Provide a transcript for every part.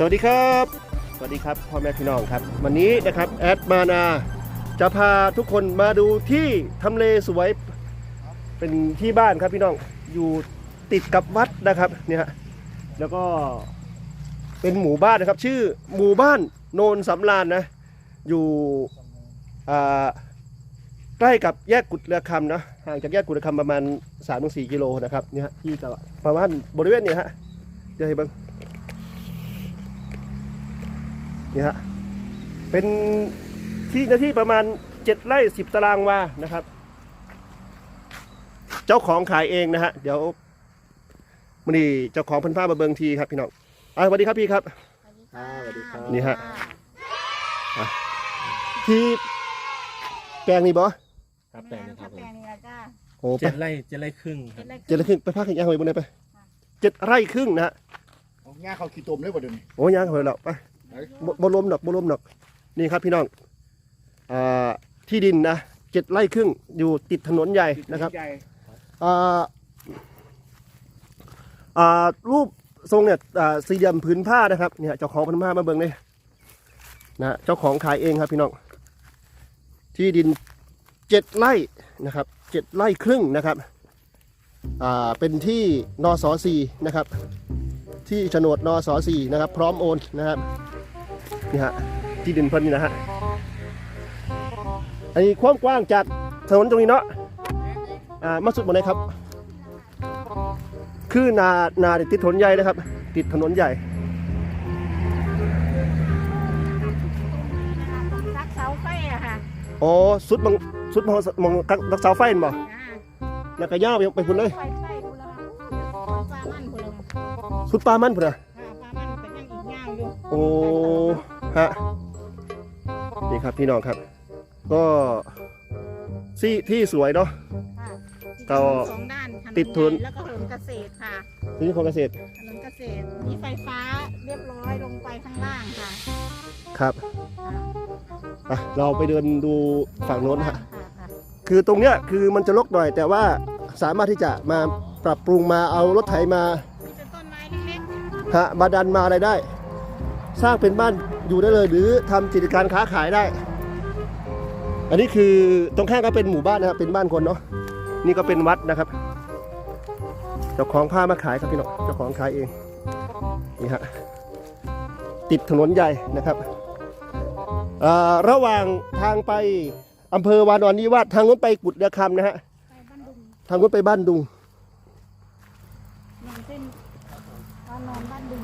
สวัสดีครับ สวัสดีครับพ่อแม่พี่น้องครับ วันนี้นะครับแอดมานาจะพาทุกคนมาดูที่ทำเลสวยเป็นที่บ้านครับพี่น้องอยู่ติดกับวัดนะครับเนี่ยแล้วก็เป็นหมู่บ้านนะครับ ชื่อหมู่บ้านโนนสำรานนะ อยู่ใกล้กับแยกกุดเรือคำนะห่างจากแยกกุดเรือคำประมาณ3-4กิโลนะครับเนี่ยที่จะประมาณบริเวณนี้ฮะเดี๋ยวให้เบิ่ง นี่ฮะเป็นที่หน้าที่ประมาณเจ็ดไร่สิบตารางวานะครับ เจ้าของขายเองนะฮะเดี๋ยวมันนี่เจ้าของเพันผ้ามาเบิงทีครับพี่น้องอ่าสวัสดีครับพี่ครับ อ่าสวัสดีครับ นี่ฮะ ที่แปลงนี้บอครับแปลงนะคครัรับบผมแปลงนี่ละจ้าโอ้เจ็ดไร่เจ็ดไร่ครึ่งครับเจ็ดไร่ครึ่งไปพักยังไงบนไหนไปเจ็ดไร่ครึ่งนะฮะเอาง่าเขาขี้ตมได้บ่เดี๋ยวนี้โอ้ยังเหรอไป บ่บลมดอกบลมดอก นี่ครับพี่น้องอ่าที่ดินนะเจ็ดไร่ครึ่งอยู่ติดถนนใหญ่นะครับใหญ่อ่าอ่ารูปทรงเนี่ยอ่าสี่เหลี่ยมผืนผ้านะครับเนี่ยเจ้าของผืนผ้ามาเบิ่งเลยนะเจ้าของขายเองครับพี่น้อง ที่ดินเจ็ดไร่นะครับเจ็ดไร่ครึ่งนะครับอ่าเป็นที่นสสี่นะครับ ที่โฉนดนสสี่นะครับ พร้อมโอนนะครับ นี่ฮะที่ดินเพิ่นนี่นะฮะอันนี้ความกว้างจากถนนตรงนี้เนาะอ่ามาสุดหมดเลยครับ คือนานาเนี่ยติดถนนใหญ่นะครับ ติดถนนใหญ่ซักเสาไฟอะค่ะอ๋อสุดมองสุดมองมองรักเสาไฟนั่นบ่อ่าแล้วก็ย่าวไปไปพุ่นเลยไฟไฟบุรพาปลามันบุรพาสุดปลามันพุ่นนะค่ะปลามันเป็นยังอีกย่างอยู่โอ้ ฮะนี่ครับพี่น้องครับ ก็ที่ที่สวยเนาะ ค่ะก็สองด้านถนนติดทุนแล้วก็ถนนเกษตรค่ะที่ของเกษตรถนนเกษตรมีไฟฟ้าเรียบร้อยลงไปข้างล่างค่ะครับค่ะอะเราไปเดินดูฝั่งโน้นฮะ ค่ะค่ะคือตรงเนี้ยคือมันจะรกหน่อย แต่ว่าสามารถที่จะมาปรับปรุงมาเอารถไถมามีแต่ต้นไม้เล็กฮะมาดันมาอะไรได้ สร้างเป็นบ้าน อยู่ได้เลยหรือทำกิจการค้าขายได้ อันนี้คือตรงข้างก็เป็นหมู่บ้านนะครับเป็นบ้านคนเนาะนี่ก็เป็นวัดนะครับ เจ้าของผ้ามาขายครับพี่น้องเจ้าของขายเองนี่ฮะติดถนนใหญ่นะครับอ่าระหว่างทางไปอำเภอวานอนนิวาสทางนู้นไปกุดเรือคำนะฮะทางนู้นไปบ้านดุงเส้นบ้านนอนบ้านดุง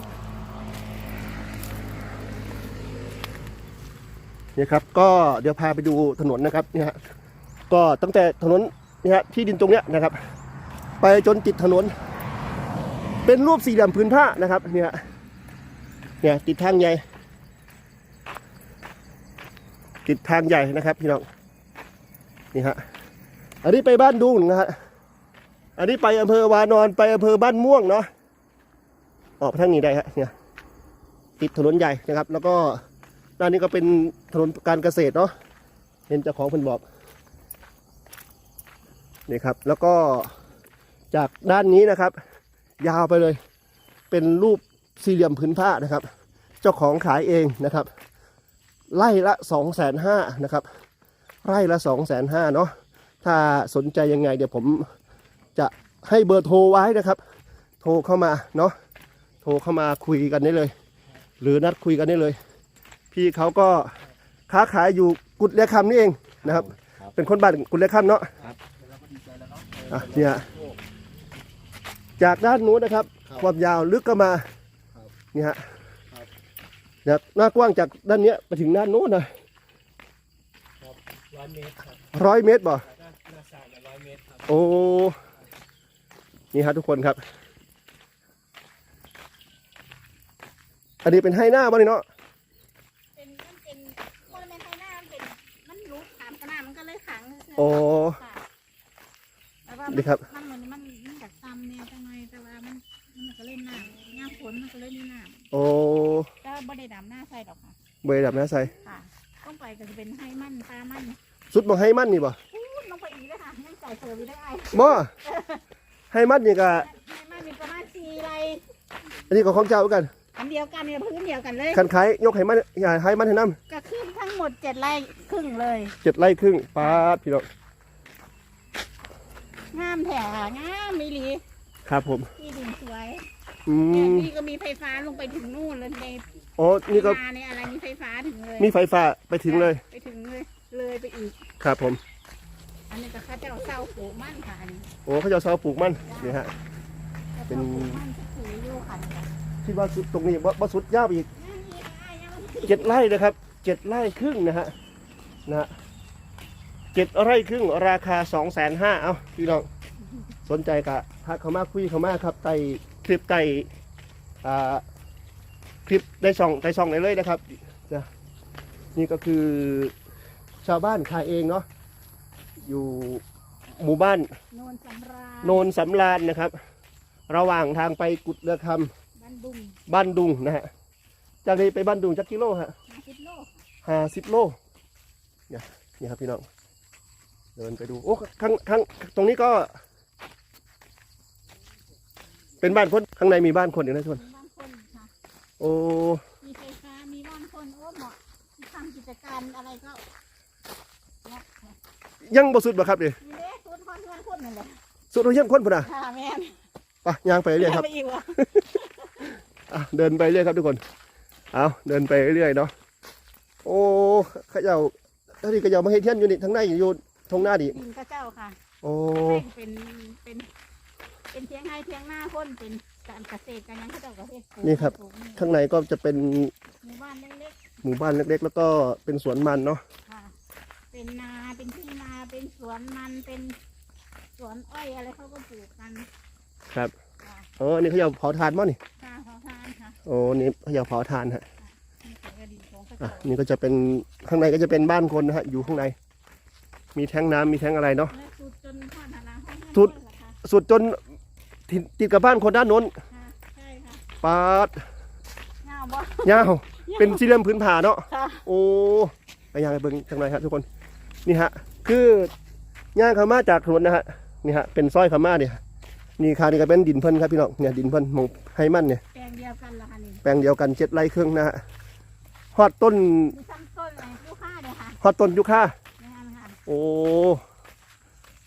เนี่ยครับก็เดี๋ยวพาไปดูถนนนะครับเนี่ยก็ตั้งแต่ถนนเนี่ยฮะที่ดินตรงเนี้ยนะครับ ไปจนติดถนน เป็นรูปสี่เหลี่ยมพื้นผ้านะครับเนี่ยเนี่ยติดทางใหญ่ ติดทางใหญ่นะครับพี่น้องนี่ฮะอันนี้ไปบ้านดุงนะฮะอันนี้ไปอำเภอวานอนไปอำเภอบ้านม่วงเนาะออกทางนี้ได้ฮะเนี่ยติดถนนใหญ่นะครับ แล้วก็ ด้านนี้ก็เป็นถนนการเกษตรเนาะเห็นเจ้าของเพิ่นบอกนี่ครับ แล้วก็จากด้านนี้นะครับ ยาวไปเลย เป็นรูปสี่เหลี่ยมผืนผ้านะครับ เจ้าของขายเองนะครับไร่ละสองแสนห้านะครับ ไร่ละสองแสนห้าเนาะถ้าสนใจยังไง เดี๋ยวผมจะให้เบอร์โทรไว้นะครับ โทรเข้ามาเนาะโทรเข้ามาคุยกันได้เลย หรือนัดคุยกันได้เลย พี่เขาก็ค้าขายอยู่กุดเลียคำนี่เองนะครับครับเป็นคนบ้านกุดเลียคำเนาะครับอะเนี่ยจากด้านนู้นนะครับ ความยาวลึกก็มานี่ฮะเนี่ยหน้ากว้างจากด้านเนี้ยไปถึงด้านนู้นนะร้อยเมตรครับร้อยเมตรบ่ด้านหน้าสระร้อยเมตรครับโอ้นี่ฮะทุกคนครับ อันนี้เป็นให้หน้าบ่นี่เนาะ โอ้ค่ะแต่ว่าดีครับ มันเหมือนมันมันจากตำเนี่ยจังไงแต่ว่ามันมันก็เล่นน้ำงามฝนมันก็เล่นนี่น้โอ้ำแต่ว่าบ่ได้ดำหน้าใส่ดอกค่ะเบยดับน้าใส่ค่ะ ต้องไปก็จะเป็นให้มันปลามันสุดบ่ให้มั่นนี่บ่พูดลงไปอีกเลยค่ะยังใส่เสือไม่ได้ไอ้บ่ให้มั่นนี่ก็ให้มันมีประมาณสี่ไรอันนี้ก็ของเจ้าเหมือนกันอัน อันเดียวกันเนี่ยพื้นเดียวกันเลยคันขายยกให้มันอย่าให้มันให้น้ก็ขึ้นทั้งหม ดเจ็ดไร่ครึ่งเลยำเจ็ดไร่ครึ่งปาดพี่น้องงามแถงามมิลีครับผม ที่ดินสวยอืเนี่ยมนี่ก็มีไฟฟ้าลงไปถึงนู่นเลยในอ๋อนี่ก็นาในอะไรมีไฟฟ้าถึงเลยมีไฟฟ้าไปถึงเลยไปถึงเลยเลยไปอีก ครับผม อันนี้ก็เข้าเจ้าเศร้าปลูกมั่นค่ะอันนี้โอ้เขาจะเอาเสาปลูกมันนี่ฮะเป็นจ้าปลูกมั่นถืออยู่ค่ะนี่ค่ะคิดว่าสุดตรงนี้บ่บ่สุดยาวอีกนั่นนี่ได้ยังเจ็ดไร่นะครับ เจ็ดไร่ครึ่งนะฮะนะฮะเจ็ดไร่ครึ่งราคาสองแสนห้าเอาพี่น้องสนใจกะทักเขามาคุยเขามาครับไต่คลิปไต่อ่าคลิปได้ส่องได้ส่องได้เลยนะครับนะนี่ก็คือชาวบ้านขายเองเนาะอยู่หมู่บ้านโนนสำราญโนนสำราญนะครับ ระหว่างทางไปกุดเรือคบ้านดุงำบ้านดุงนะฮะจากนี้ไปบ้านดุงจักกิโลฮะห้าสิบโลค่ะ ห้าสิบโลเนี่ยนี่ครับพี่น้องเดินไปดูโอ้ข้างข้างตรงนี้ก็ เป็นบ้านคนข้างในมีบ้านคนอยู่นะทุกคนมีบ้านคนค่ะโอ้มีไฟฟ้ามีบ้านคนโอ้เหมาะที่ทำกิจการอะไรก็เนี่ยยังบ่สุดบ่ครับเดี๋ยวมีเล็กคนคนเพื่อนคนนั่นแหละสุดเราเยี่ยมคนพุ่นอะค่ะแม่นไปย่างไปเรื่อยครับ ไปอีกวะ อะเดินไปเรื่อยครับทุกคน เอาเดินไปเรื่อยเนาะ โอ้เขย่าท่านี่เขย่ามาเฮ็ดเทียนอยู่นี่ทั้งในอยู่ทงหน้าดิดินพระเจ้าค่ะโอ้เป็นเป็นเป็นเทียงไห้เทียงหน้าคนเป็นการเกษตรการยังเขาเจ้าเกษตรปลูกนี่ครับ ปลูกนี่ข้างในก็จะเป็นหมู่บ้านเล็กหมู่บ้านเล็ก ๆ แล้วก็เป็นสวนมันเนาะๆค่ะ เป็นนาเป็นที่นาเป็นสวนมันเป็นสวนอ้อยอะไรเขาก็ปลูกกันครับค่ะอ๋ออันนี้เขาจะเผาถ่านมั้งนี่ข้าวเขาทานค่ะโอ้นี่เขาจะเผาถ่านฮะนี่เป็นกระดิ่งข องพระอะเจ้านี่ก็จะเป็นข้างในก็จะเป็นบ้านคนนะฮะอยู่ข้างใน มีแท้งน้ำมีแท้งอะไรเนาะ และสุดจนทอดหาลังห้องสุด เหรอคะสุดจนติดติดกับบ้านคนด้านโน้นค่ะใช่ค่ะปาดเงาบ่ยาวเป็นสี่เหลี่ยมพื้นผาเนาะ ค่ะโอ้ไปย่างไปเบิ่งทางในครับทุกคน นี่ฮะ คือย่างเขามาจากถนนนะฮะ นี่ฮะ เป็นซอยเขามาเนี่ยนี่คานี่ก็เป็นดินเพิ่นครับพี่น้อง เนี่ยดินเพิ่นหมองไฮมันเนี่ย แปลงเดียวกันเหรอคะนี่แปลงเดียวกันเจ็ดไร่ครึ่งนะฮะ ฮอดต้นมีซ้ำต้นอะไรลูกค้าเนี่ยค่ะฮอดต้นยุค่านี่นค่ะโอ้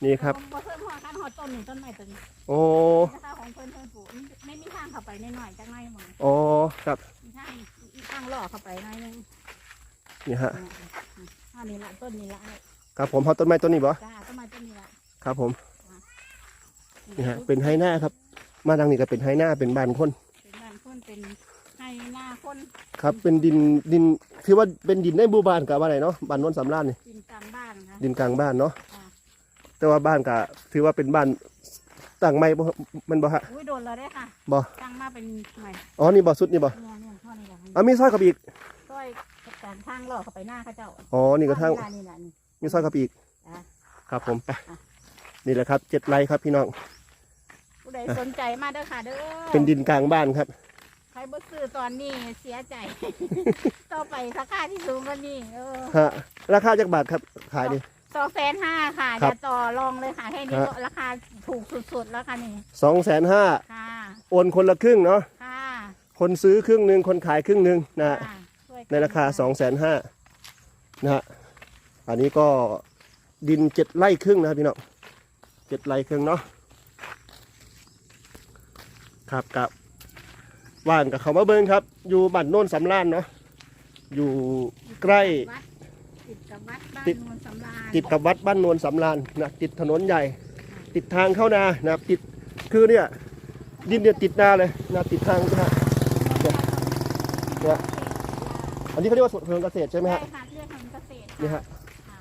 นี่ครับ ผมบ่เพิ่มหัวกันหอดต้นหนึ่งต้นไม้ต้นนี้โอ้นะคะของเพิ่นเพิ่นปลูกไม่มีทางเข้าไปในหน่อยจังไรหมองอ๋อครับมีทางมีทางล่อเข้าไปหน่อยหนึงนี่ฮะอันนี้ละต้นนี้ละครับผมฮอดต้นไม้ต้นนี้บ่จ้าต้นไม้ต้นนี้ละครับผมนี่ฮะเป็นไฮหน้าครับ มาทางนี้ก็เป็นไฮหน้าเป็นบ้านคนเป็นบ้านคนเป็นให้หน้า คนครับเป็นดินดินคือว่าเป็นดินในหมู่บ้านกับว่าไหนเนาะบ้านโนนสำรานนี่ดินกลางบ้านค่ะดินกลางบ้านเนาะค่ะแต่ว่าบ้านก็ถือว่าเป็นบ้านต่างไม้บ่มันบ่ฮะอุ้ยโดนแล้วได้อค่ะบ่ตั้งมาเป็นใหม่อ๋อนี่บ่สุดนี่บ่เนี่ยเนี่ยท่อนี้แหละอะมีซอยกับอีกช่วยการทางล่อเข้าไปหน้าเขาเจ้าอ๋อนี่ก็ทางท่อนี่แหละนี่มีซอยกับอีกจ้ะครับผมไปนี่แหละครับเจ็ดไร่ครับพี่น้องผู้ใดสนใจมาเด้อค่ะเด้อเป็นดินกลางบ้านครับใค รบ่ซื้อตอนนี้เสียใจ ต่อไปราคาที่สูงกว่านี้เออฮะราคาจากบาทครับขายดิสองแสนห้าค่ะครัจะบต่อรองเลยค่ะให้นี่ฮะราคาถูกสุดๆแล้วค่ะนี่สองแสนห้าค่ะโอนคนละครึ่งเนาะค่ะคนซื้อครึ่งหนึ่งคนขายครึ่งหนึ่งนะฮะ ค่ะช่วยกันในราคา2องแสนห้านะฮะ อันนี้ก็ดินเจ็ดไร่ครึ่งนะครับพี่น้องเจ็ดไร่ครึ่งเนาะ ครับกับ ว่างกับเขามาเบิ้งครับ อยู่บ้านโน้นสำรานเนาะอยู่ใกล้ วัดติดกับวัดบ้านติดนวลสำราญติดกับวัดบ้านโนนสำรานนะติดถนนใหญ่ ติดทางเข้านานะครับติดคือเนี่ยดินเนี่ยติดนาเลยนะติดทางนะฮะเนี่ยอันนี้เขาเรียกว่าสวนเพลิงเกษตรใช่ไหมใช่ฮะ ค่ะเรื่องทำเกษตรนี่ฮะ ค่ะ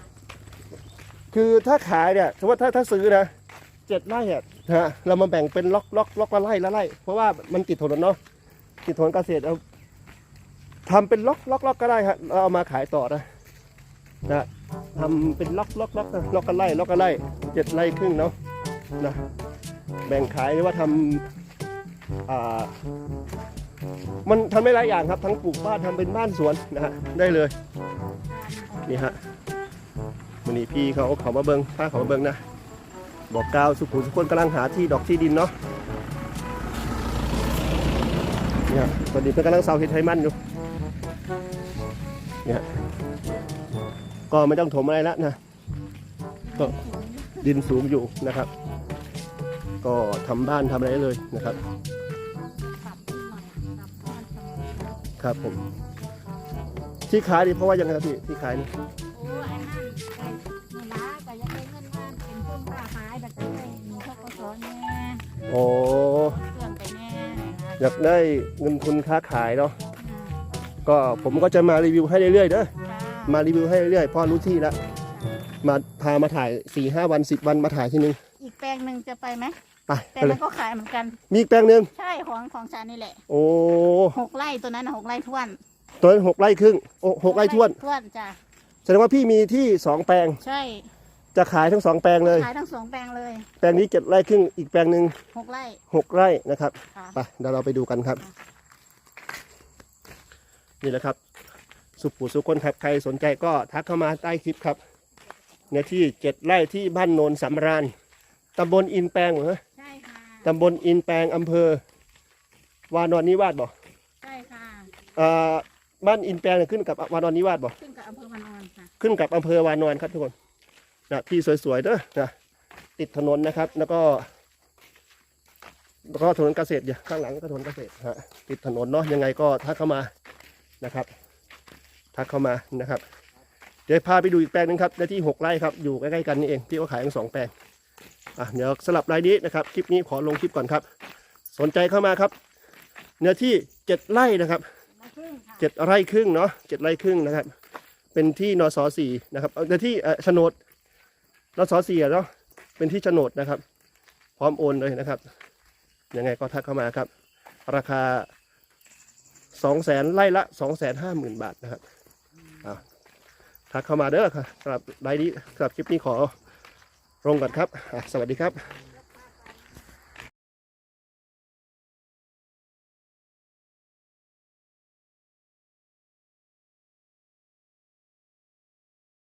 คือถ้าขายเนี่ยสมมติว่าถ้าถ้าซื้อนะเจ็ดไร่อะนะฮะเรามาแบ่งเป็นล็อกล็อกล็อกละไร่ละไร่เพราะว่ามันติดถนนเนาะ ติดถนเกษตรเอาทำเป็นล็อกล็อกล็อกก็ได้ฮะเราเอามาขายต่อนะนะทำเป็นล็อกล็อกล็อกล็อกกันไร่ล็อกกันไร่เจ็ดไร่ครึ่งเนาะนะแบ่งขายหรือว่าทำอ่ามันทำได้หลายอย่างครับ ทั้งปลูกบ้านทำเป็นบ้านสวนนะฮะได้เลยนี่ฮะวันนี้พี่เขาเขามาเบิงพาเขามาเบิงนะบอกกล่าวสุขุมสุขคนกำลังหาที่ดอกที่ดินเนาะ เนี่ยตอนนี้เพิ่งกำลังเซาเฮ็ดไทมันอยู่เนี่ยก็ไม่ต้องถมอะไรแล้วนะก็ดินสูงอยู่นะครับ ก็ทำบ้านทำอะไรได้เลยนะครับปรับนิดหน่อยปรับให้มันเสมอครับผม ที่ขายนี่เพราะว่ายังไงครับพี่ที่ขายนี่โอ้ อยากได้เงินทุนค้าขายเนาะอ่าก็ผมก็จะมารีวิวให้เรื่อยๆเด้อจ้ามารีวิวให้เรื่อยๆเพราะรู้ที่แล้วมาพามาถ่าย4ี่ห้าวันสิบวันมาถ่ายทีนึงอีกแปลงหนึ่งจะไปไหมไปแต่ไปเลมัยนก็ขายเหมือนกัน มีอีกแปลงหนึ่งใช่ของของฉันนี่แหละ โอ้หกไร่ตัวนั้นนะหกไร่ท้วนตัวนั้นหกไร่ครึ่งโอ้หกไร่ท้วนท้วนจ้ะแสดงว่าพี่มีที่สองแปลงใช่ จะขายทั้งสองแปลงเลย ขายทั้งสองแปลงเลยแปลงนี้เจ็ดไร่ครึ่งอีกแปลงหนึ่งหกไร่หกไร่นะครับค่ะไปเดี๋ยวเราไปดูกันครับ นี่แหละครับ สุปูสุคนครับใครสนใจก็ทักเข้ามาใต้คลิปครับเนื้อที่เจ็ดไร่ที่บ้านโนนสำราญตำบลอินแปลงเหรอใช่ค่ะตำบลอินแปลงอำเภอ วานอนนิวาสบ่ใช่ค่ะอ่าบ้านอินแปลงเนี่ยขึ้นกับวานอนนิวาสบ่ขึ้นกับอำเภอพานอนค่ะขึ้นกับอำเภอวานอนครับทุกคน นะที่สวยๆเด้อนะติดถนนนะครับ แล้วก็ แล้วก็ถนนเกษตรอย่าข้างหลังก็ถนนเกษตรฮะติดถนนเนาะยังไงก็ทักเข้ามานะครับ ทักเข้ามานะครับ เดี๋ยวพาไปดูอีกแปลงหนึงครับในที่หกไร่ครับอยู่ใกล้ๆกันนี่เองที่เขาขายทั้งสองแปลงอะเดี๋ยวสลับรายนี้นะครับคลิปนี้ขอลงคลิปก่อนครับ สนใจเข้ามาครับ เนื้อที่เจ็ดไร่นะครับมาครึ่งค่ะเจ็ดไร่ครึ่งเนาะเจ็ดไร่ครึ่งนะครับ เป็นที่นสสี่นะครับเอาในที่เอ่อโฉนด นสสี่ะเนาะเป็นที่โฉนดนะครับ พร้อมโอนเลยนะครับยังไงก็ทักเข้ามาครับ ราคาสองแสนไร่ละสองแสนห้าหมื่นบาทนะครับทักเข้ามาเด้อครับสำหรับรายนี้สำหรับคลิปนี้ขอลงก่อนครับ สวัสดีครับ